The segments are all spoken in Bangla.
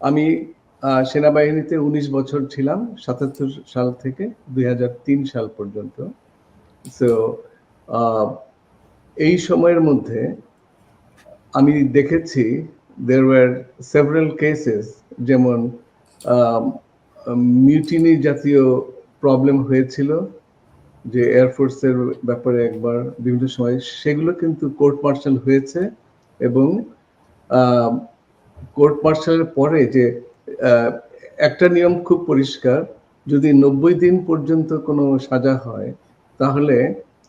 আমি সেনাবাহিনীতে উনিশ বছর ছিলাম, সাতাত্তর সাল থেকে দুই হাজার তিন সাল পর্যন্ত। সো এই সময়ের মধ্যে আমি দেখেছি দের ওয়ার সেভারাল কেসেস যেমন মিউটিনি জাতীয় প্রবলেম হয়েছিল, যে এয়ারফোর্সের ব্যাপারে একবার বিভিন্ন সময়, সেগুলো কিন্তু কোর্ট মার্শাল হয়েছে এবং কোর্ট মার্শালের পরে যে একটা নিয়ম খুব পরিষ্কার, যদি নব্বই দিন পর্যন্ত কোনো সাজা হয়, তাহলে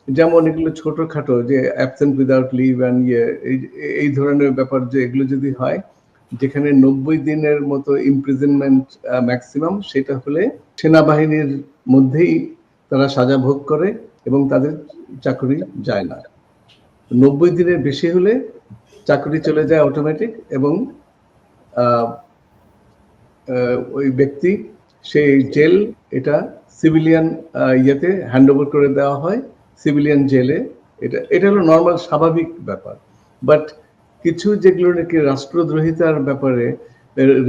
যেমন এগুলো ছোটখাটো যে অ্যাবসেন্ট উইদাউট লিভ অ্যান্ড ইয়ে এই- ধরনের ব্যাপার যে, এগুলো যদি হয়, যেখানে নব্বই দিনের মতো ইমপ্রিজনমেন্ট ম্যাক্সিমাম সেটা হলে সেনাবাহিনীর মধ্যেই তারা সাজা ভোগ করে এবং তাদের চাকরি যায় না। নব্বই দিনের বেশি হলে চাকরি চলে যায় অটোমেটিক এবং ওই ব্যক্তি, সেই জেল এটা সিভিলিয়ান ইয়েতে হ্যান্ড ওভার করে দেওয়া হয়, সিভিলিয়ান জেলে। এটা এটা হলো নর্মাল স্বাভাবিক ব্যাপার। বাট কিছু যেগুলো নাকি রাষ্ট্রদ্রোহিতার ব্যাপারে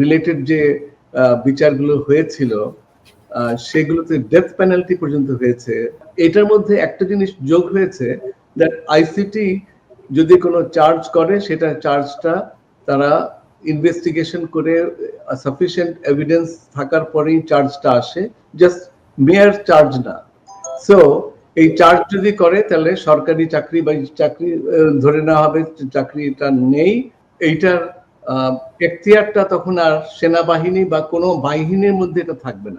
রিলেটেড যে বিচারগুলো হয়েছিল সেগুলোতে ডেথ পেনাল্টি পর্যন্ত হয়েছে। এটার মধ্যে একটা জিনিস যোগ হয়েছে দ্যাট আইসিটি যদি কোনো চার্জ করে, সেটা চার্জটা তারা ইনভেস্টিগেশন করে সাফিসিয়েন্ট এভিডেন্স থাকার পরেই চার্জটা আসে। জাস্ট মেয়ার চার্জ না। সো এই চার্জ যদি করে, তাহলে সরকারি চাকরি বা চাকরি ধরে নেওয়া হবে চাকরিটা নেই। এইটার এখতিয়ারটা তখন আর সেনাবাহিনী বা কোনো বাহিনীর মধ্যে এটা থাকবে না।